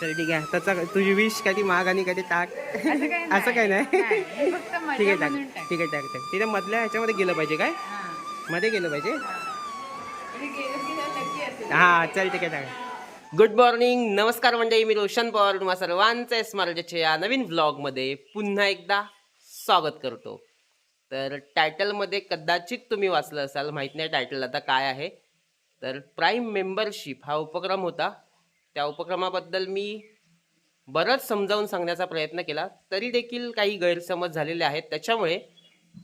चल ठीक आहे. त्याचा तुझी विश काय ती माग आणि ते टाक असं काही नाही. ठीक आहे टाक. ठीक आहे टाक टाक. तिथे मधल्या ह्याच्यामध्ये गेलं पाहिजे काय? हा, मध्ये गेलं पाहिजे? हा. गेलं की जरा नक्की असेल. चल ठीक आहे टाक. गुड मॉर्निंग नमस्कार मंडळी मी रोशन पवार. तुम्हा सर्वांचं स्मारकाच्या या नवीन व्लॉगमध्ये पुन्हा एकदा स्वागत करतो. तर टायटलमध्ये कदाचित तुम्ही वाचलं असाल. माहीत नाही टायटल आता काय आहे. तर प्राईम मेंबरशिप हा उपक्रम होता. त्या उपक्रमाबद्दल मी बरंच समजावून सांगण्याचा प्रयत्न केला. तरी देखील काही गैरसमज झालेले आहेत. त्याच्यामुळे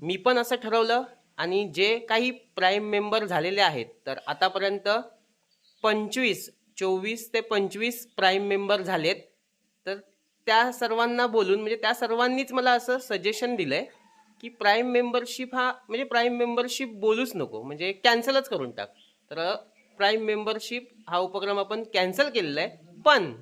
मी पण असं ठरवलं आणि जे काही प्राईम मेंबर झालेले आहेत तर आतापर्यंत पंचवीस चोवीस ते पंचवीस प्राईम मेंबर झालेत. तर त्या सर्वांना बोलून म्हणजे त्या सर्वांनीच मला असं सजेशन दिलं आहे की प्राईम मेंबरशिप हा म्हणजे प्राईम मेंबरशिप बोलूच नको म्हणजे कॅन्सलच करून टाक. तर प्राईम मेंबरशिप हा उपक्रम आपण कॅन्सल केलेला आहे. पण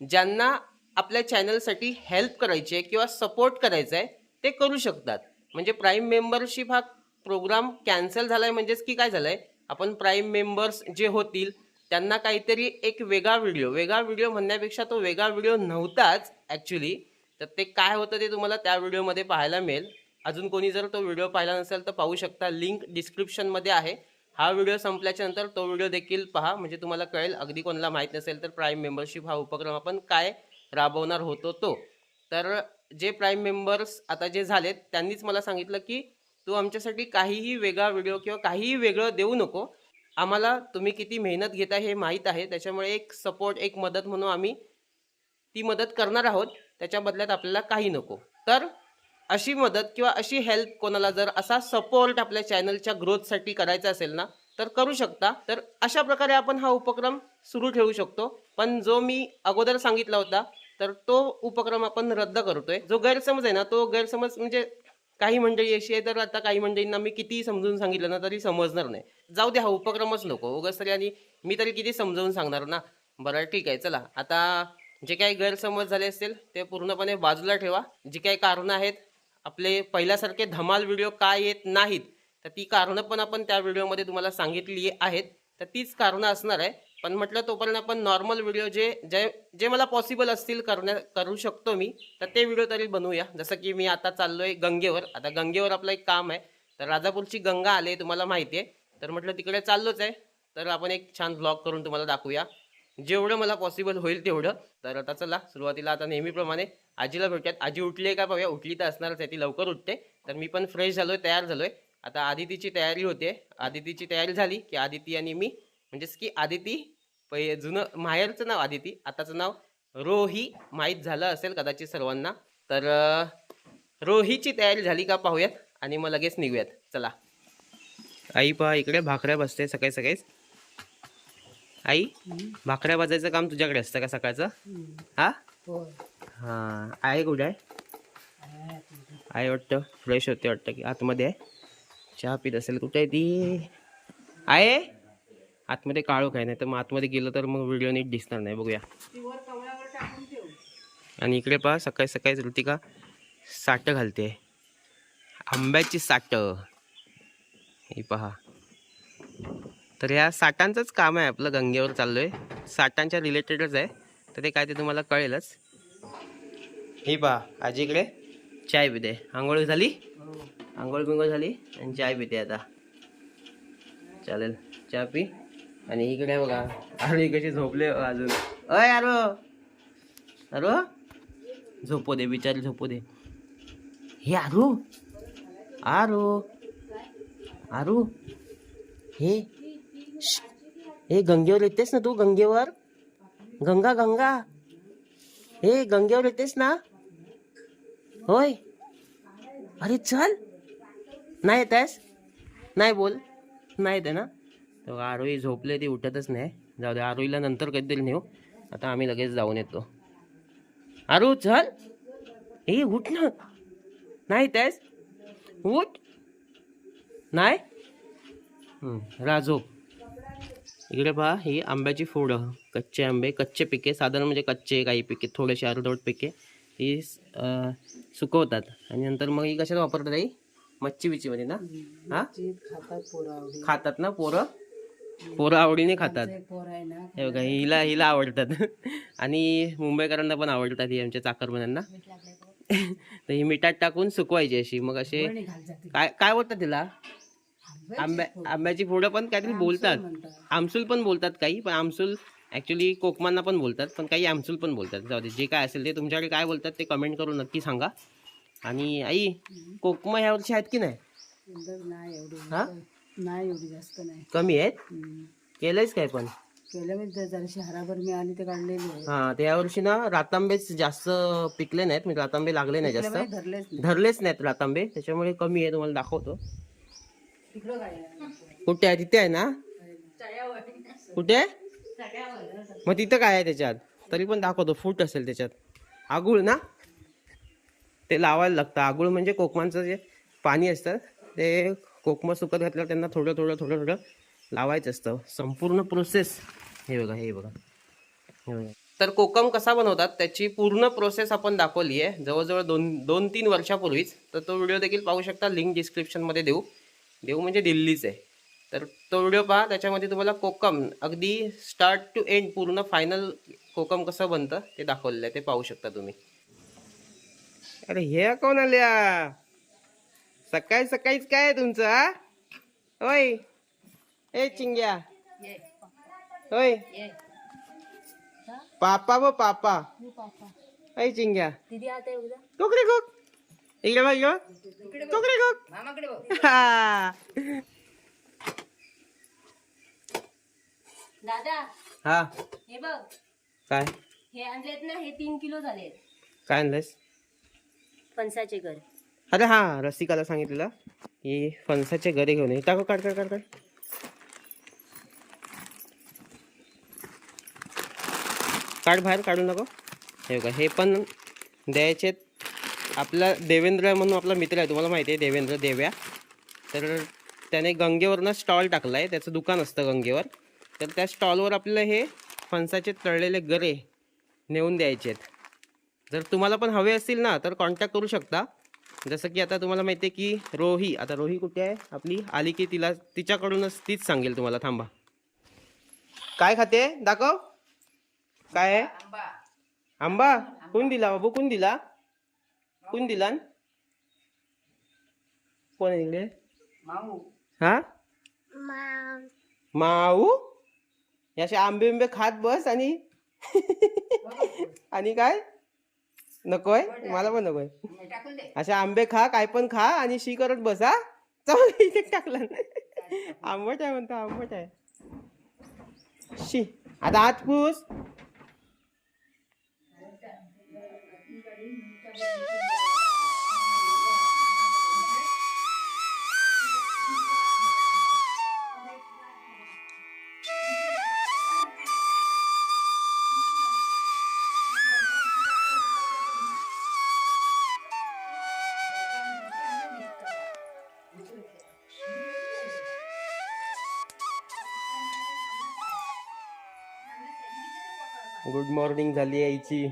ज्यांना आपल्या चॅनलसाठी हेल्प करायची आहे किंवा सपोर्ट करायचा आहे ते करू शकतात. म्हणजे प्राईम मेंबरशिप हा प्रोग्राम कॅन्सल झाला आहे म्हणजेच की काय झालं आहे आपण प्राईम मेंबर्स जे होतील त्यांना काहीतरी एक वेगळा व्हिडिओ वेगळा व्हिडिओ म्हणण्यापेक्षा तो वेगळा व्हिडिओ नव्हताच ॲक्च्युली तर ते काय होतं ते तुम्हाला त्या व्हिडिओमध्ये पाहायला मिळेल. अजून कोणी जर तो व्हिडिओ पाहिला नसेल तर पाहू शकता लिंक डिस्क्रिप्शनमध्ये आहे. हा व्हिडिओ संपल्याच्या नंतर तो व्हिडिओ देखील पहा. म्हणजे तुम्हाला कळेल अगदी कोणाला माहीत नसेल तर प्राईम मेंबरशिप हा उपक्रम आपण काय राबवणार होतो तो. तर जे प्राईम मेंबर्स आता जे झालेत त्यांनीच मला सांगितलं की तू आमच्यासाठी काहीही वेगळा व्हिडिओ किंवा काहीही वेगळं देऊ नको. आम्हाला तुम्ही किती मेहनत घेता हे माहीत आहे. त्याच्यामुळे एक सपोर्ट एक मदत म्हणून आम्ही ती मदत करणार आहोत. त्याच्या बदल्यात आपल्याला काही नको. तर अशी मदत किंवा अशी हेल्प कोणाला जर असा सपोर्ट आपल्या चॅनलच्या ग्रोथसाठी करायचा असेल ना तर करू शकता. तर अशा प्रकारे आपण हा उपक्रम सुरू ठेवू शकतो. पण जो मी अगोदर सांगितला होता तर तो उपक्रम आपण रद्द करतोय. जो गैरसमज आहे ना तो गैरसमज म्हणजे काही मंडळी अशी आहे तर आता काही मंडळींना मी किती समजून सांगितलं ना तरी समजणार नाही. जाऊ दे हा उपक्रमच नको. उगाच तरी आणि मी तरी किती समजावून सांगणार ना? बरं ठीक आहे चला. आता जे काही गैरसमज झाले असतील ते पूर्णपणे बाजूला ठेवा. जी काही कारणं आहेत आपले पहिल्यासारखे धमाल व्हिडिओ काय येत नाहीत? तर ती कारणं पण आपण त्या व्हिडिओमध्ये तुम्हाला सांगितली आहेत. तर तीच कारणं असणार आहे. पण म्हटलं तोपर्यंत आपण नॉर्मल व्हिडिओ जे जे जे मला पॉसिबल असतील करण्या करू शकतो मी. तर ते व्हिडिओ तरी बनवूया. जसं की मी आता चाललोय गंगेवर. आता गंगेवर आपलं एक काम आहे. तर राजापूरची गंगा आले तुम्हाला माहिती आहे तर म्हटलं तिकडे चाललोच आहे. तर आपण एक छान ब्लॉग करून तुम्हाला दाखवूया. जेवढं मला पॉसिबल होईल तेवढं. तर आता चला सुरुवातीला आता नेहमीप्रमाणे आजीला भेटूयात. आजी उठली आहे का पाहूया उठली तर असणारच आहे ती लवकर उठते. तर मी पण फ्रेश झालोय तयार झालोय. आता आदितीची तयारी होते. आदितीची तयारी झाली की आदिती आणि मी म्हणजेच की आदिती पहि जुनं माहेरचं नाव आदिती. आताचं नाव रोही. माहीत झालं असेल कदाचित सर्वांना. तर रोहीची तयारी झाली का पाहूयात आणि मग लगेच निघूयात. चला. आई पहा इकडे भाकऱ्या बसते सकाळी सकाळीच. आई भाकऱ्या भाजायचं काम तुझ्याकडे असतं का सकाळचं? हा? हा. आहे कुठे आहे? आहे वाटतं फ्रेश होते वाटतं की आतमध्ये आहे. चहा पित असेल कुठे आहे ती? आहे आतमध्ये काळो काय नाही तर मग आतमध्ये गेलं तर मग व्हिडिओ नीट दिसणार नाही बघूया. आणि इकडे पहा सकाळी सकाळीच ऋतिका साठ घालते. आंब्याची साठ ही पहा. तर ह्या साठांचंच काम आहे आपलं गंगेवर चाललो आहे साठांच्या रिलेटेडच आहे. तर ते काय ते तुम्हाला कळेलच. ही पहा आजी इकडे. चाय पिते. आंघोळ झाली? आंघोळ बिंगोळ झाली? आणि चाय पिते आता. चालेल चहा पी. आणि इकडे बघा अरे कशी झोपले हो अजून. अय अरो अरो झोपू दे बिचारी झोपू दे. हे आरू? आरू? आरू? हे? हे गंगेवर येतेस ना तू गंगेवर? गंगा गंगा. हे गंगेवर येतेस ना? होय. अरे चल. नाही येत आहेस नाही बोल. नाही येते ना? तर आरोही झोपले ती उठतच नाही. जाऊ दे आरोहीला नंतर कधीतरी नेऊ. आता आम्ही लगेच जाऊन येतो. आरू चल. ए उठ ना. नाही येत उठ. नाही? राजू. इकडे पहा ही आंब्याची फोडं कच्चे आंबे. कच्चे पिके साधारण म्हणजे कच्चे काही पिके थोडेसे अर्धवट पिके. ही सुकवतात. आणि नंतर मग ही कशात वापरतात आई? मच्छी बिच्छीमध्ये ना? हा? खातात ना पोरं? पोरं आवडीने खातात. हे बघा हिला हिला आवडतात. आणि मुंबईकरांना पण आवडतात ही आमच्या चाकरमान्यांना. तर ही मिठात टाकून सुकवायची अशी. मग असे काय काय बोलतात तिला? आंब्या आंब्याची फोडं पण काहीतरी बोलतात. आमसूल पण बोलतात काही पण आमसूल ऍक्च्युली कोकमांना पण बोलतात पण काही आमसूल पण बोलतात. जाऊ दे जे काय असेल ते तुमच्याकडे काय बोलतात ते कमेंट करून नक्की सांगा. आणि आई कोकमा ह्या वर्षी आहेत की नाही? एवढं नाही एवढी हा? नाही एवढी जास्त नाही. कमी आहेत. केलंयच काय पण? केलं मी तर जरा शहराभर मी आणि ते काढलेली आहे हा तर या वर्षी ना रातांबेच जास्त पिकले नाहीत म्हणजे रातांबे लागले नाही जास्त. त्यामुळे धरलेच नाही. धरलेच नाहीत रातांबे त्याच्यामुळे कमी आहे तुम्हाला दाखवतो? कुठे आहे? तिथे आहे ना? कुठे? मग तिथं काय आहे त्याच्यात? तरी पण दाखवतो फूट असेल त्याच्यात. आगुळ ना? ते लावायला लागतं. आगुळ म्हणजे कोकमांचं जे पाणी असतं ते कोकमा सुकत घातल्यावर त्यांना थोडं थोडं थोडं थोडं लावायचं असतं. संपूर्ण प्रोसेस हे बघा हे बघा. हे बघा. तर कोकम कसा बनवतात त्याची पूर्ण प्रोसेस आपण दाखवली आहे जवळजवळ दोन दोन तीन वर्षापूर्वीच. तर तो व्हिडिओ देखील पाहू शकता. लिंक डिस्क्रिप्शनमध्ये देऊ. देऊ म्हणजे दिल्लीच. आहे तर तो व्हिडिओ पहा त्याच्यामध्ये तुम्हाला कोकम अगदी स्टार्ट टू एंड पूर्ण फायनल कोकम कसं बनतं ते दाखवलेलं आहे ते पाहू शकता तुम्ही. अरे हे कोण आल्या सकाळी सकाळीच काय आहे तुमचं हा? होय. ए चिंग्या. होय. पापा व पापा. ऐ चिंग्या. कोकरे कोक. इकडे बघ इकडे मामाकडे बघ. हा. दादा हा. हे बघ. काय? हे आणलेत ना हे तीन किलो झाले काय आणलंयस? फणसाचे घर. अरे हा रसिकाला सांगितलेलं. की फणसाचे गरे घेऊन ये. टाको काढ काढ काढ काढ. काढ बाहेर काढू नको हे बघा हे पण द्यायचे आपला देवेंद्र म्हणून आपला मित्र आहे तुम्हाला माहिती आहे देवेंद्र देव्या. तर त्याने गंगेवरनं स्टॉल टाकला आहे त्याचं दुकान असतं गंगेवर. तर त्या स्टॉलवर आपल्याला हे फणसाचे तळलेले गरे नेऊन द्यायचे आहेत. जर तुम्हाला पण हवे असतील ना तर कॉन्टॅक्ट करू शकता. जसं की आता तुम्हाला माहिती आहे की रोही आता रोही कुठे आहे? आपली आली की तिला तिच्याकडूनच तीच सांगेल तुम्हाला थांबा. काय खाते? दाखव. काय आहे? आंबा? कोण दिला बाबू? कोण दिला? कोण दिला कोण इकडे माऊ हा माऊ याचे आंबे बिंबे खात बस आणि आणि काय नकोय मला पण नकोय टाकून दे असे आंबे खा काय पण खा आणि शी करत बसा चल इथे टाकला आंबट आहे म्हणतो आंबट आहे शी आता हात पूस गुड मॉर्निंग झाली यायची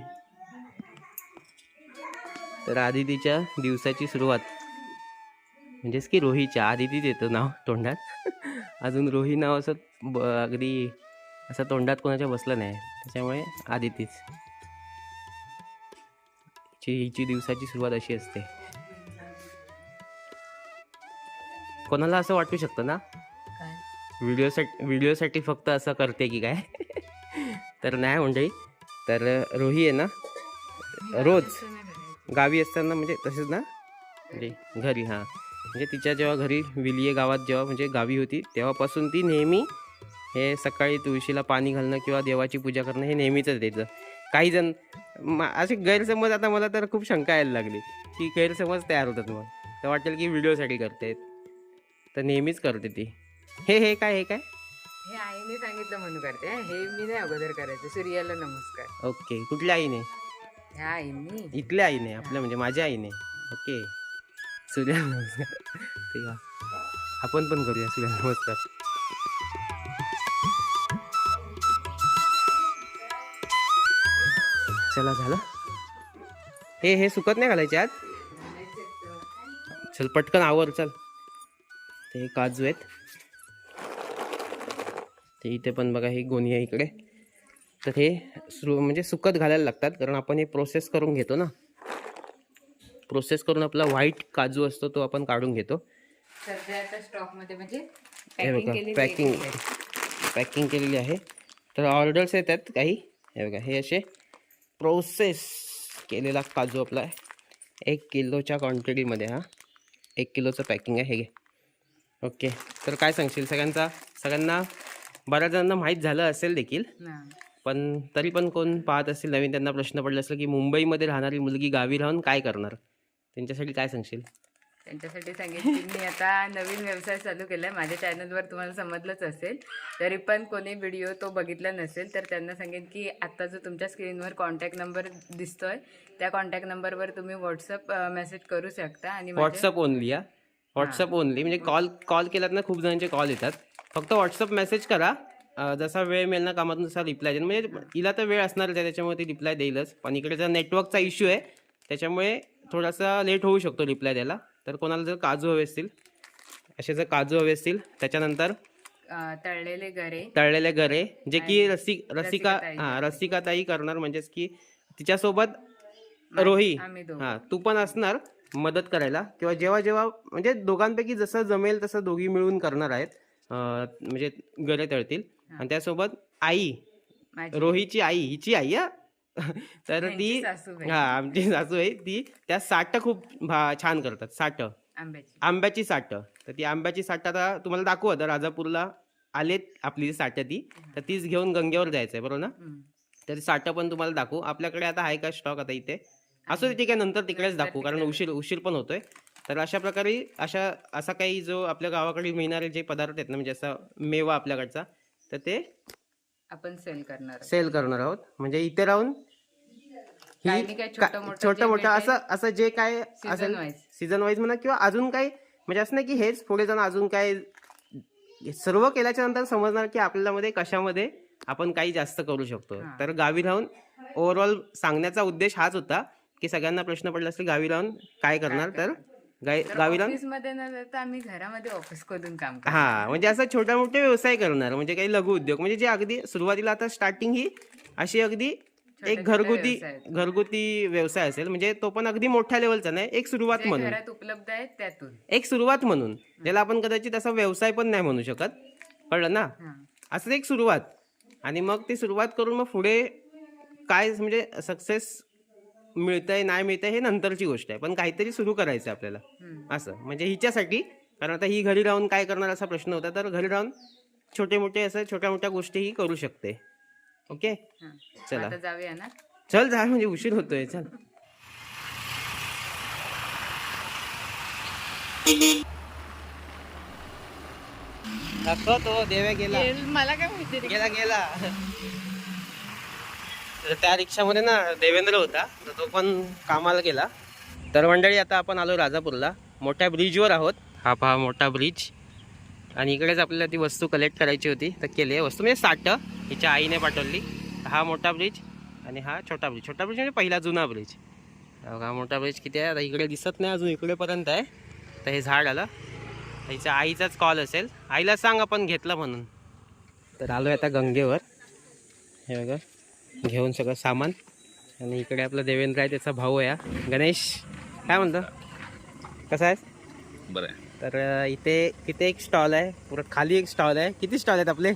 तर आदितीच्या दिवसाची सुरुवात. म्हणजेच की रोहीच्या आदितीच येतं नाव तोंडात. अजून रोही नाव असं ब अगदी असं तोंडात कोणाच्या बसलं नाही. त्याच्यामुळे आदितीच. हिची हिची दिवसाची सुरुवात अशी असते. कोणाला असं वाटू शकतं ना? व्हिडिओसाठी व्हिडिओसाठी फक्त असं करते की काय? तर नाही मंडळी तर रोही आहे ना? रोज. गावी असताना म्हणजे तसेच ना? म्हणजे घरी हां. म्हणजे तिच्या जेव्हा घरी विलिये गावात जेव्हा म्हणजे गावी होती तेव्हापासून ती नेहमी हे सकाळी तुळशीला पाणी घालणं किंवा देवाची पूजा करणं हे नेहमीच त्याचं काही जण मा असे गैरसमज आता मला तर खूप शंका यायला लागली. की गैरसमज तयार होतात मग. तर वाटेल की व्हिडिओसाठी करते. तर नेहमीच करते ती. हे हे काय हे काय? हे आईने सांगितलं म्हणून करते हं. मी नाही अगोदर करायचं. सूर्याला नमस्कार. ओके. कुठल्या आईने? ह्या आईनी. इथल्या आईने आपल्या म्हणजे माझ्या आईने. ओके. सूर्य नमस्कार. ठीक आहे आपण पण करूया सूर्य नमस्कार. चला झालं. हे हे सुकत नाही घालायचे आज? चल पटकन आवर चल. ते काजू आहेत. ते इथे पण बघा ही गोणी आहे इकडे. तर हे सुरू म्हणजे सुकत घालायला लागतात कारण आपण हे प्रोसेस करून घेतो ना. प्रोसेस करून आपला व्हाईट काजू असतो तो आपण काढून घेतो. सध्या आता स्टॉकमध्ये म्हणजे हे पॅकिंग बघा पॅकिंग. पॅकिंग केलेली आहे. तर ऑर्डर्स येतात काही. हे बघा हे असे प्रोसेस केलेला काजू आपला. आहे एक किलोच्या क्वांटिटीमध्ये हा. एक किलोचं पॅकिंग आहे हे घे. ओके तर काय सांगशील? सगळ्यांचा सगळ्यांना बऱ्याच जणांना माहीत झालं असेल देखील. पण तरी पण कोण पाहत असेल नवीन त्यांना प्रश्न पडला असेल की मुंबईमध्ये राहणारी मुलगी गावी राहून काय करणार? त्यांच्यासाठी काय सांगशील? त्यांच्यासाठी सांगेन की मी आता नवीन व्यवसाय चालू केलाय. माझ्या चॅनलवर तुम्हाला समजलंच असेल. तरी पण कोणी व्हिडिओ तो बघितला नसेल तर त्यांना सांगेन की आता जो तुमच्या स्क्रीनवर कॉन्टॅक्ट नंबर दिसतोय त्या कॉन्टॅक्ट नंबरवर तुम्ही व्हॉट्सअप मेसेज करू शकता आणि व्हॉट्सअप ओनली या व्हॉट्सअप ओनली म्हणजे कॉल कॉल केलात ना खूप जणांचे कॉल येतात. फक्त व्हॉट्सअप मेसेज करा. जसा वेळ मिळेल ना कामातून तसा रिप्लाय देईल म्हणजे हिला तर वेळ असणारच आहे त्याच्यामुळे ती रिप्लाय देईलच. पण इकडेचा नेटवर्कचा इश्यू आहे. त्याच्यामुळे थोडासा लेट होऊ शकतो रिप्लाय द्यायला. तर कोणाला जर काजू हवे असतील असे जर काजू हवे असतील त्याच्यानंतर तळलेले गरे. तळलेले गरे जे की रसिक रसिका. हां रसिकाताई करणार. म्हणजेच की तिच्यासोबत रोही हां तू पण असणार मदत करायला. किंवा जेव्हा जेव्हा म्हणजे दोघांपैकी जसं जमेल तसं दोघी मिळून करणार आहेत. म्हणजे गरे तळतील. आणि त्यासोबत आई रोहीची आई हिची आई हा. तर ती. हा आमची सासू आहे ती त्या साठ खूप भा- छान करतात साठ. आंब्याची. साठ. तर ती आंब्याची साठ आता तुम्हाला दाखवू आता राजापूरला आलेत आपली साठ ती. तर तीच घेऊन गंगेवर जायचं आहे बरोबर ना. तर साठ पण तुम्हाला दाखवू. आपल्याकडे आता आहे का स्टॉक आता इथे? असू ठीक आहे नंतर तिकडेच दाखवू कारण उशीर उशीर पण होतोय. तर अशा प्रकारे अशा असा काही जो आपल्या गावाकडे मिळणारे जे पदार्थ आहेत ना म्हणजे असा मेवा आपल्याकडचा तर ते आपण सेल करणार आहोत. सेल करणार आहोत म्हणजे इथे राहून छोटं मोठं असं असं जे काय असेल. सीझन वाईज म्हणा किंवा अजून काही म्हणजे असं नाही की हेच पुढे जाणं अजून काय सर्व केल्याच्यानंतर समजणार की आपल्याला मध्ये कशामध्ये आपण काही जास्त करू शकतो. तर गावी राहून ओव्हरऑल सांगण्याचा उद्देश हाच होता की सगळ्यांना प्रश्न पडला असेल गावी राहून काय करणार तर गाई तर गावी राहून ऑफिसमध्ये न जाता आम्ही घरामध्ये ऑफिस खोदून काम करतो. हा म्हणजे असं छोटा मोठे व्यवसाय करणार म्हणजे काही लघु उद्योग. म्हणजे जे अगदी सुरुवातीला आता स्टार्टिंग ही अशी अगदी एक घरगुती. घरगुती व्यवसाय असेल. म्हणजे तो पण अगदी मोठ्या लेवलचा नाही एक सुरुवात म्हणून. घरात उपलब्ध आहेत त्यातून. एक सुरुवात म्हणून. ज्याला आपण कदाचित असा व्यवसाय पण नाही म्हणू शकत. कळलं ना. असं एक सुरुवात. आणि मग ती सुरुवात करून मग पुढे काय म्हणजे सक्सेस मिळतंय नाही मिळतंय हे नंतरची गोष्ट आहे. पण काहीतरी सुरू करायचं आहे आपल्याला. असं. म्हणजे हिच्यासाठी. कारण आता ही घरी राहून काय करणार असा प्रश्न होता. तर घरी राहून छोटे मोठे असं छोट्या मोठ्या गोष्टी ही करू शकते. ओके. चला. जाऊया ना. चल जा. म्हणजे उशीर होतोय. चल. तो. देव्या गेला. मला काय माहिती गेला गेला. तर त्या रिक्षामध्ये ना देवेंद्र होता तर तो पण कामाला गेला. तर मंडळी आता आपण आलो राजापूरला. मोठ्या ब्रिजवर आहोत. हा पहा मोठा ब्रिज आणि इकडेच आपल्याला ती वस्तू कलेक्ट करायची होती. तर केली आहे वस्तू. म्हणजे साठ हिच्या आईने पाठवली. हा मोठा ब्रिज आणि हा छोटा ब्रिज छोटा ब्रिज म्हणजे पहिला जुना ब्रिज हा मोठा ब्रिज किती आहे? आता इकडे दिसत नाही अजून इकडेपर्यंत आहे. तर हे झाड आलं. हिच्या आईचाच कॉल असेल. आईला सांग आपण घेतलं म्हणून. तर आलो आहे आता गंगेवर. हे बघा. घेऊन सगळं सामान. आणि इकडे आपला देवेंद्र आहे त्याचा भाऊ आहे हा. गणेश काय म्हणतो? कसा आहे बरं आहे. तर इथे इथे एक स्टॉल आहे. पुरं खाली एक स्टॉल आहे. किती स्टॉल आहेत आपले?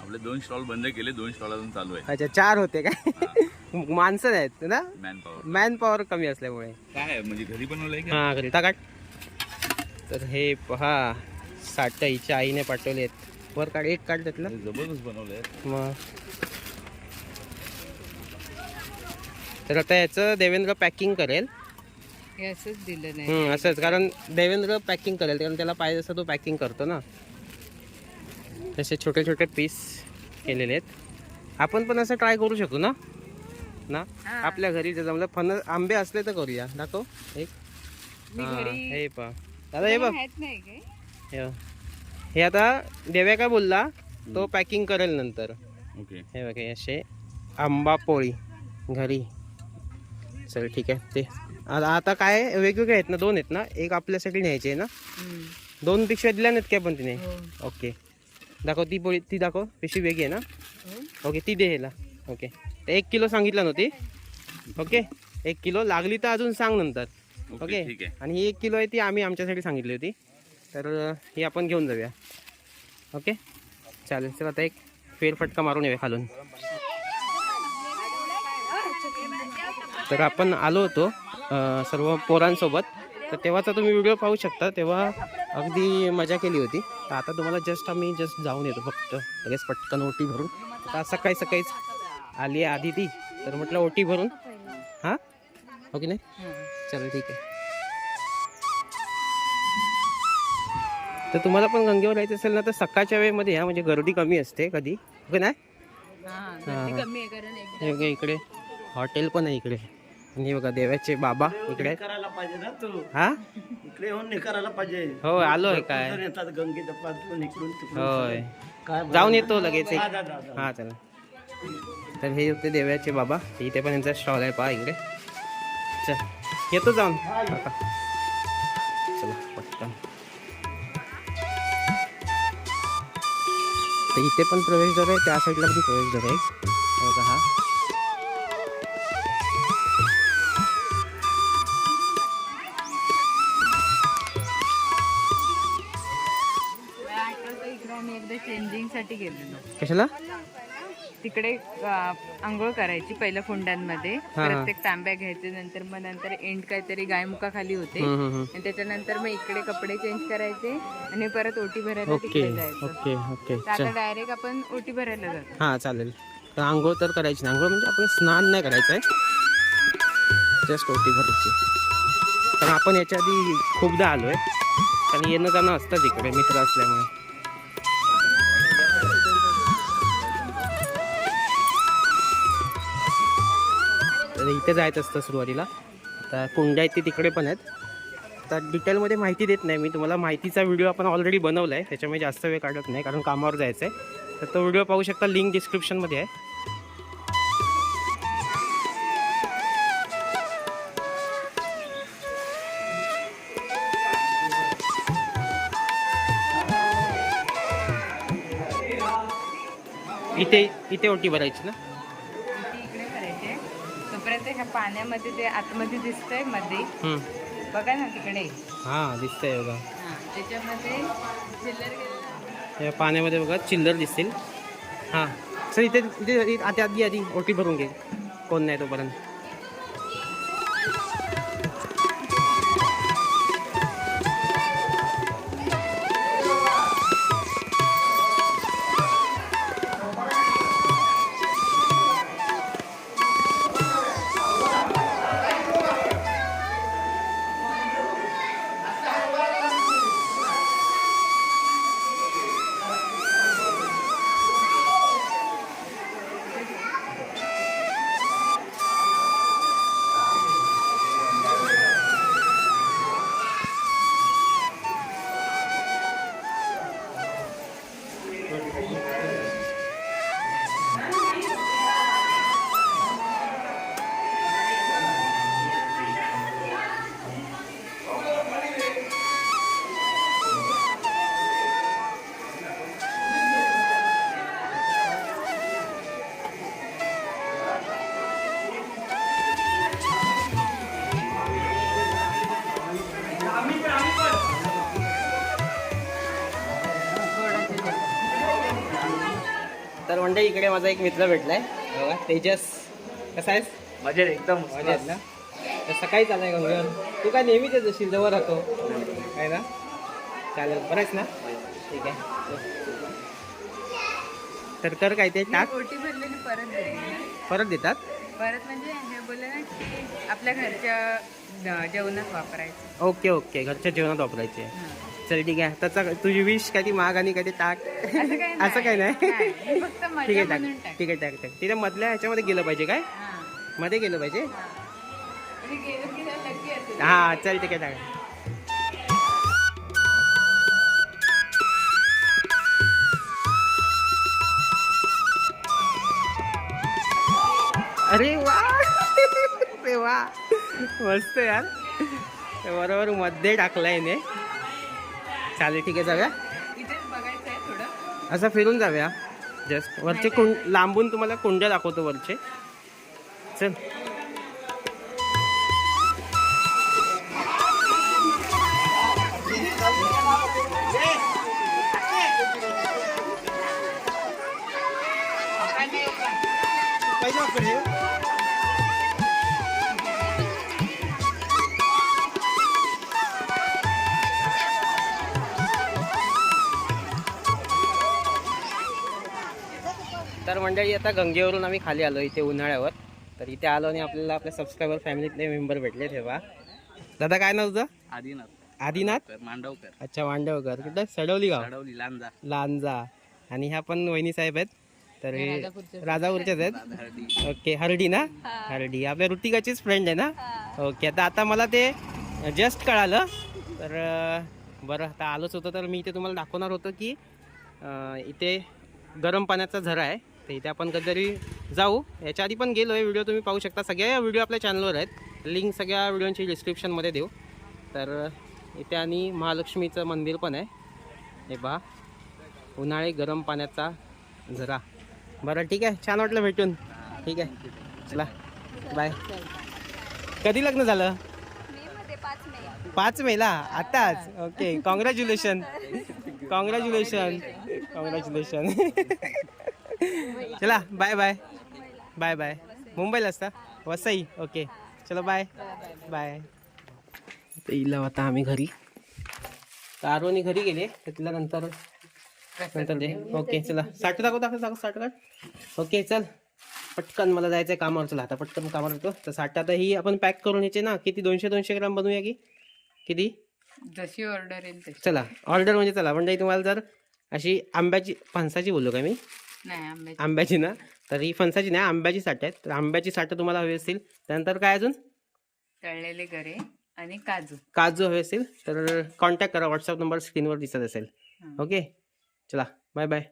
आपले दोन स्टॉल बंद केले दोन स्टॉल अजून चालू आहे. अच्छा चार होते काय माणसं नाहीत ना? मॅन पॉवर मॅन पॉवर कमी असल्यामुळे. काय म्हणजे घरी बनवलंय हां घरी टाकाट तर हे पहा साठ हिच्या आईने पाठवले आहेत वर काढ एक काढ त्यातलं. जबरदस्त बनवलंय. मग. तर आता याचं देवेंद्र पॅकिंग करेल. हे असंच दिलं नाही. हम्म, असंच. कारण देवेंद्र पॅकिंग करेल कारण त्याला पाहिजे असं तो पॅकिंग करतो ना. तसे छोटे छोटे पीस केलेले आहेत. आपण पण असं ट्राय करू शकतो ना? ना? हा. आपल्या घरी जर जमलं फणस आंबे असले तर करूया. दाखव. एक. मी हा, घरी हे पा दादा हे बघ. माहीत नाही काय? हे बघ. हे आता देव्या काय बोलला? तो पॅकिंग करेल नंतर. ओके. हे बघा हे असे आंबा पोळी घरी. चल ठीक आहे. ते आता काय वेगवेगळे आहेत ना दोन आहेत ना? एक आपल्यासाठी न्यायचे आहे ना. दोन पिशव्या दिल्या नाहीत काय पण तिने? हो. ओके. दाखव ती पोळी ती दाखव. पिशवी वेगळी आहे ना? ओके ती दे ह्याला. ओके. तर एक किलो सांगितलं नव्हती ओके. एक किलो लागली तर अजून सांग नंतर. Okay okay? ठीक आहे. आणि ही एक किलो आहे ती आम्ही आमच्यासाठी सांगितली होती. तर अं, ही आपण घेऊन जाऊया. ओके? चालेल चल आता एक फेरफटका मारून येऊया खालून. तर आपण आलो होतो सर्व पोरांसोबत. तर तेव्हाचा तुम्ही व्हिडिओ पाहू शकता. तेव्हा अगदी मजा केली होती. तर आता तुम्हाला जस्ट आम्ही जस्ट जाऊन येतो फक्त. लगेच पटकन ओटी भरून. आता सकाळी सकाळीच आली आहे आधी ती तर म्हटलं ओटी भरून. हां? हो की नाही? चला ठीक आहे. तर तुम्हाला पण गंगेवर यायचं असेल ना तर सकाळच्या वेळेमध्ये या. म्हणजे गर्दी कमी असते कधी. ओके नाही? हा हे बघा इकडे. हॉटेल पण आहे इकडे. आणि हे बघा देवाचे बाबा इकडे. करायला पाहिजे ना तू. हा? इकडे येऊन करायला पाहिजे. हो आलोय काय? जण येतात गंगेच्या पासून इकडून होय. काय जाऊन येतो लगेच. हा चला. तर हे होते देवाचे बाबा. इथे पण यांचा स्टॉल आहे पहा इकडे. चल येतो जाऊन. आता. चला पटकन. तर इथे पण प्रवेशद्वार आहे त्या साईडला पण प्रवेशद्वार आहे. बघा हा. चेंजिंगसाठी गेलेलो. कशाला? तिकडे अं, आंघोळ करायची पहिल्या कुंडांमध्ये हा. प्रत्येक तांब्या घ्यायचे नंतर मग नंतर एंड काहीतरी गायमुखा खाली होते. हम्म, हम्म, हम्म. आणि त्याच्यानंतर मग इकडे कपडे चेंज करायचे आणि परत ओटी भरायला ओके तिकडे जायचं. Okay okay. तर चल. आता डायरेक्ट आपण ओटी भरायला जातो. हां चालेल. तर आंघोळ तर करायची नाही. आंघोळ म्हणजे आपण स्नान नाही करायचं आहे. जस्ट ओटी भरायची. कारण आपण याच्या आधी खूपदा आलो आहे कारण येणं जाणं असतंच इकडे मित्र असल्यामुळे. तर इथे जायचं असतं सुरुवातीला. आता कुंड्या आहेत ते तिकडे पण आहेत. आता डिटेलमध्ये माहिती देत नाही मी. तुम्हाला माहितीचा व्हिडिओ आपण ऑलरेडी बनवला आहे त्याच्यामुळे जास्त वेळ काढत नाही कारण कामावर जायचं आहे तर तो व्हिडिओ पाहू शकता लिंक डिस्क्रिप्शनमध्ये आहे. इथे इथे ओटी भरायची ना ओटी इकडे भरायचे तोपर्यंत ह्या पाण्यामध्ये ते आतमध्ये दिसतंयमध्ये. बघा ना तिकडे. हां दिसतंय बघा. हा त्याच्यामध्ये चिल्लर पाण्यामध्ये बघा चिल्लर दिसतील. हां. सर इथे इथे इथे आधी आधी आधी. ओटी भरून घे. कोण नाही तोपर्यंत. माझा एक मित्र भेटलाय. बघा तेजस. कसा आहेस? मजेत एकदम मजेत ना? तर सकाळी चाललाय गंगावर तू काय नेहमीच येत असशील जवळ राहतो. काय ना? चालेल बरं आहेस ना? ठीक आहे. तर कर काय ते टाक. ओटी भरलेली परत परत देतात? परत म्हणजे हे बोलले ना की आपल्या घरच्या जेवणात वापरायचं. Okay okay. घरच्या जेवणात वापरायचे. चल ठीक आहे. त्याचा तुझी विश ती माग आणि ते टाक असं काही नाही. हे ठीक आहे टाक. ठीक आहे टाक टाक. तिथे मधल्या ह्याच्यामध्ये गेलं पाहिजे काय. मध्ये गेलं पाहिजे? हा. म्हणजे. हा चल ठीक आहे टाक. अरे वा! अरे वा! मस्त यार. बरोबर मध्ये टाकलाय ने चालेल ठीक आहे जाऊया. इथेच बघायचं आहे थोडं. असं फिरून जाऊया. जस्ट वरचे कुंड लांबून तुम्हाला कुंड्या दाखवतो वरचे. चल. तर मंडळी आता गंगेवरून आम्ही खाली आलो इथे उन्हाळ्यावर. तर इथे आलो आणि आपल्याला आपल्या सबस्क्रायबर फॅमिलीतले मेंबर भेटले तेव्हा दादा काय नाव तुझं? आदिनाथ. आदिनाथ? मांडवकर. अच्छा वांडवकर कुठं? सडवली गाव? चढवली लांजा. लांजा. आणि ह्या पण वहिनी साहेब आहेत. तर हे राजापूरच्याच आहेत? ओके हरडी ना? हरडी. आपल्या ऋतिकाचीच फ्रेंड आहे ना? ओके आता आता मला ते जस्ट कळालं. तर बरं आता आलोच होतं. तर मी इथे तुम्हाला दाखवणार होतो की इथे गरम पाण्याचा झरा आहे. तर इथे आपण कधीतरी जाऊ. याच्या आधी पण गेलो आहे व्हिडिओ तुम्ही पाहू शकता. सगळ्या व्हिडिओ आपल्या चॅनलवर आहेत. लिंक सगळ्या व्हिडिओची डिस्क्रिप्शनमध्ये देऊ. तर इथे आणि महालक्ष्मीचं मंदिर पण आहे. हे पहा. उन्हाळी गरम पाण्याचा झरा. बरं ठीक आहे. छान वाटलं भेटून. ठीक आहे. चला. बाय कधी लग्न झालं? पाच मेला. आताच. ओके कॉंग्रॅच्युलेशन कॉंग्रॅच्युलेशन कॉंग्रॅच्युलेशन चला बाय बाय बाय बाय मुंबईला असता? वसई ओके चलो बाय बाय येईल आता आम्ही घरी. तारोनी घरी गेले तर तिला नंतर नंतर दे. ओके चला. साठ दाखव दाखव दाखव साठ काढ. ओके चल. पटकन मला जायचं आहे कामावर. चला आता पटकन कामावर येतो. तर साठ आता ही आपण पॅक करून यायचे ना किती? दोनशे दोनशे ग्राम बनवूया की? किती? जशी ऑर्डर येईल चला. ऑर्डर म्हणजे चला म्हणजे तुम्हाला जर अशी आंब्याची फणसाची बोललो का मी? नाही आंब्याची. ना? तर ही फणसाची नाही आंब्याची साठ आहेत. तर आंब्याची साठ तुम्हाला हवी असतील. त्यानंतर काय अजून? तळलेले गरे आणि काजू. काजू हवे असेल तर कॉन्टॅक्ट करा. व्हॉट्सअप नंबर स्क्रीनवर दिसत असेल. ओके चला. Bye bye